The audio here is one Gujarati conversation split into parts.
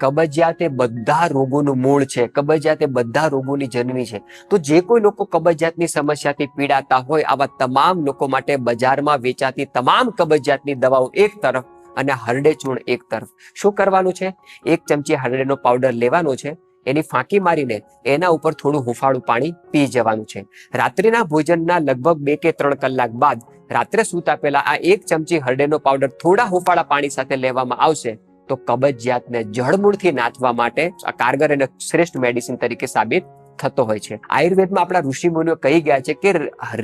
કબજિયાત એ બધા રોગોનું મૂળ છે, કબજિયાત એ બધા રોગોની જનની છે. તો જે કોઈ લોકો કબજિયાતની સમસ્યાથી પીડાતા હોય, આવા તમામ લોકો માટે બજારમાં વેચાતી તમામ કબજિયાતની દવાઓ એક તરફ અને હરડે ચૂર્ણ એક તરફ. શું કરવાનું છે? એક ચમચી હરડેનો પાવડર લેવાનો છે, એની ફાંકી મારીને એના ઉપર થોડું હુંફાળું પાણી પી જવાનું છે. રાત્રિના ભોજનના લગભગ બે કે ત્રણ કલાક બાદ રાત્રે સૂતા પહેલા આ એક ચમચી હરડેનો પાવડર થોડા હુંફાળા પાણી સાથે લેવામાં આવશે. તો કબજિયાતને જળમૂળથી નાથવા માટે આ કારગર અને શ્રેષ્ઠ મેડિસિન તરીકે સાબિત થતો હોય છે. આયુર્વેદમાં આપણા ઋષિ મુનિઓ કહી ગયા છે કે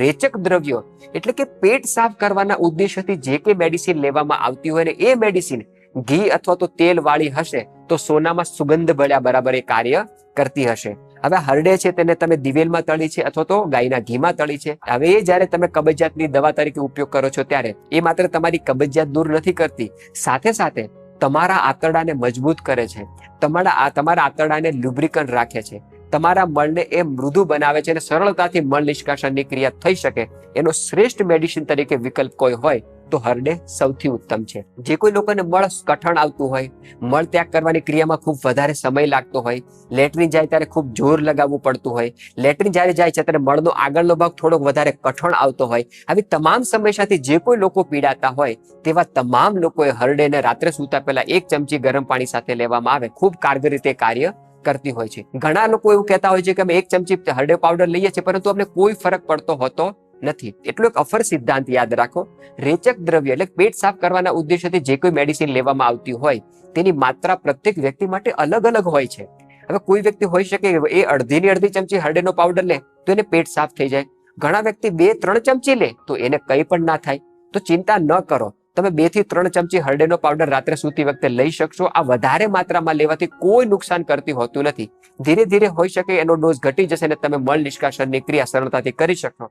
રેચક દ્રવ્યો એટલે કે પેટ સાફ કરવાના ઉદ્દેશ્યથી જે કે મેડિસિન લેવામાં આવતી હોય ને એ મેડિસિન ઘી અથવા તો તેલ વાળી હશે તો સોનામાં સુગંધ ભળ્યા બરાબર એ કાર્ય કરતી હશે. હવે હરડે છે તેને તમે દિવેલમાં તળી છે અથવા તો ગાયના ઘીમાં તળી છે. હવે એ જ્યારે તમે કબજિયાતની દવા તરીકે ઉપયોગ કરો છો ત્યારે એ માત્ર તમારી કબજિયાત દૂર નથી કરતી. સાથે સાથે તમારા આંતરડાને મજબૂત કરે છે. તમારા તમારા આંતરડાને લુબ્રિકન રાખે છે. તમારા મળને એ મૃદુ બનાવે છે અને સરળતાથી મળ નિષ્કાશનની ક્રિયા થઈ શકે. એનો શ્રેષ્ઠ મેડિસિન તરીકે વિકલ્પ કોઈ હોય તો હરડે સૌથી ઉત્તમ છે. જે કોઈ લોકોને મળ કઠણ આવતું હોય મળ ત્યાગ કરવાની ક્રિયામાં ખૂબ વધારે સમય લાગતો હોય, લેટ્રિન જાય ત્યારે ખૂબ જોર લગાવવું પડતું હોય, લેટ્રિન જ્યારે જાય છે ત્યારે મળનો આગળનો ભાગ થોડોક વધારે કઠણ આવતો હોય. આવી તમામ સમસ્યાથી જે કોઈ લોકો પીડાતા હોય, તેવા તમામ લોકોએ હરડેને રાત્રે સૂતા પહેલા એક ચમચી ગરમ પાણી સાથે લેવામાં આવે. ખૂબ કારગર રીતે કાર્ય કરતી હોય છે. ઘણા લોકો એવું કહેતા હોય છે કે અમે એક ચમચી હરડે પાવડર લઈએ છીએ, પરંતુ અમને કોઈ ફરક પડતો હોતો નથી. એટલો એક અફર સિદ્ધાંત યાદ રાખો. રેચક દ્રવ્ય એટલે પેટ સાફ કરવાના ઉદ્દેશ્યથી જે કોઈ મેડિસિન લેવામાં આવતી હોય, તેની માત્રા પ્રત્યેક વ્યક્તિ માટે અલગ અલગ હોય છે. હવે કોઈ વ્યક્તિ હોઈ શકે એ અડધીની અડધી ચમચી હરડેનો પાવડર લે, તો એને પેટ સાફ થઈ જાય. ઘણા વ્યક્તિ બે ત્રણ ચમચી લે, તો એને કંઈ પણ ના થાય. તો ચિંતા ન કરો. તમે બેથી ત્રણ ચમચી હરડેનો પાવડર રાત્રે સૂતી વખતે લઈ શકશો. આ વધારે માત્રામાં લેવાથી કોઈ નુકસાન કરતી હોતું નથી. ધીરે ધીરે હોઈ શકે એનો ડોઝ ઘટી જશે અને તમે મળ નિષ્કાશનની ક્રિયા સરળતાથી કરી શકશો.